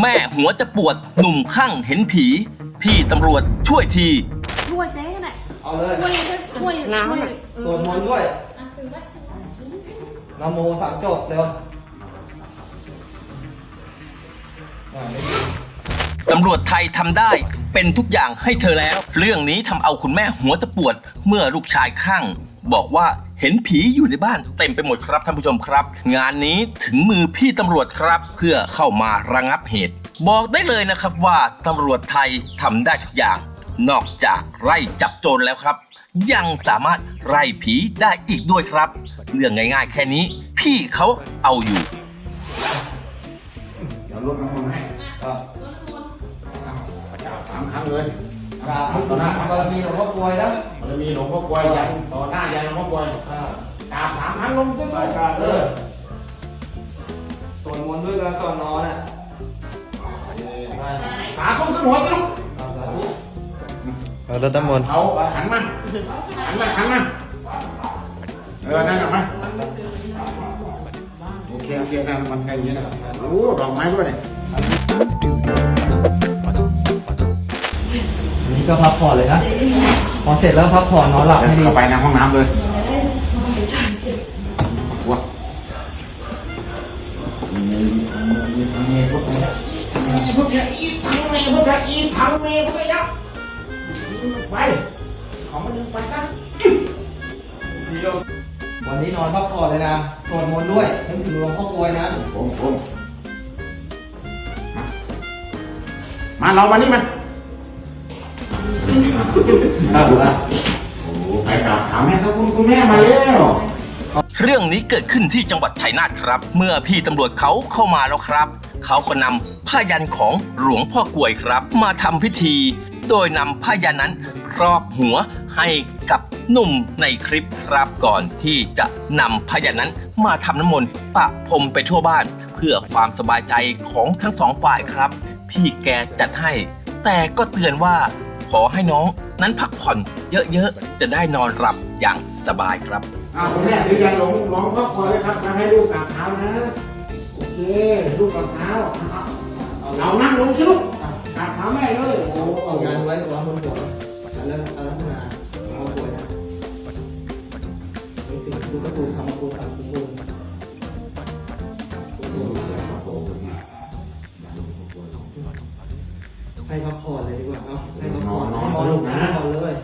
แม่หัวจะปวดหนุ่มข้างเห็นผี พี่ตำรวจช่วยที ช่วยได้ก็ได้เอาเลยช่วยช่วยช่วยสวดมนต์ด้วยอะคือว่านะโมสามจบเร็วอ่าไม่ดีตำรวจไทยทำได้เป็นทุกอย่างให้เธอแล้ว เรื่องนี้ทำเอาคุณแม่หัวจะปวดเมื่อลูกชายคลั่ง บอกว่าเห็นผีอยู่ในบ้านเต็มไปหมดครับท่านผู้ชมครับ งานนี้ถึงมือพี่ตำรวจครับ เพื่อเข้ามาระงับเหตุ บอกได้เลยนะครับว่าตำรวจไทยทำได้ทุกอย่าง นอกจากไล่จับโจรแล้วครับ ยังสามารถไล่ผีได้อีกด้วยครับ เรื่องง่าย ๆ แค่นี้ พี่เขาเอาอยู่เดี๋ยวลดน้ำมันต์ให้ครับสามครั้งเลย กราบพระคุณบารมีหลวงพ่อกลวยนะมันจะมีหลวงพ่อกลวยยันต่อหน้ายันหลวงพ่อกลวยอ่ากราบสามครั้งลงซึ่งกราบกราบเอเลอยสวดมนต์ด้วยกันก่อนนอนอะไปสาธุขึ้นหัวจ้ะลูกเอาสาธุเอารถน้ำมนต์เอาหันมาหันมาหันมาเออนั่นน่ะมาโอเคโอเคนั่นมันแค่นี้นะโอ้ดอกไม้ด้วยเนี่ยอั นนี้ก็พักผ่อนเลยนะ พอเสร็จแล้วพักผ่อนนอนหลับให้ดีเข้าไปในห้องน้ำเลยว้ามีทั้งเมย์พวกนี้มีพวกนี้อีทั้งเมย์พวกนี้อีทั้งเมย์พวกนี้ไปของมันไปซะวันนี้นอนพักผ่อนเลยนะสวดมนต์ด้วยนึกถึงหลวงพ่อกลวยนะผมผมมามาเรามานี่มา เอาละโอ้ไปกราบถามแม่ถ้าคุณคุณแม่มาแล้ว เรื่องนี้เกิดขึ้นที่จังหวัดชัยนาทครับ เมื่อพี่ตำรวจเขาเข้ามาแล้วครับ เขาก็นำผ้ายันของหลวงพ่อกลวยครับ มาทำพิธี โดยนำผ้ายันนั้นครอบหัวให้กับหนุ่มในคลิปครับก่อนที่จะนำผ้ายันนั้นมาทำน้ำมนต์ปะพรมไปทั่วบ้าน เพื่อความสบายใจของทั้งสองฝ่ายครับ พี่แกจัดให้ แต่ก็เตือนว่า ขอให้น้องนั้นพักผ่อนเยอะๆ จะได้นอนหลับอย่างสบายครับ อ่าคุณแม่ถือยันหลวงหลวงพ่อคอยครับมาให้ลูกกราบเท้านะ โอเคลูกกราบเท้าเอาเรานั่งลงสิลูกกราบเท้าแม่เลยโอ้เอายันไว้วางบนหัวอันนั้นอันนั้นนาหลวงพ่อกลวยนะนึกถึงคุณพระคุณธรรมคุณสังคุณ ให้พักผ่อนเลยดีกว่าครับให้พักผ่อนนอนนอนนะนอนเลย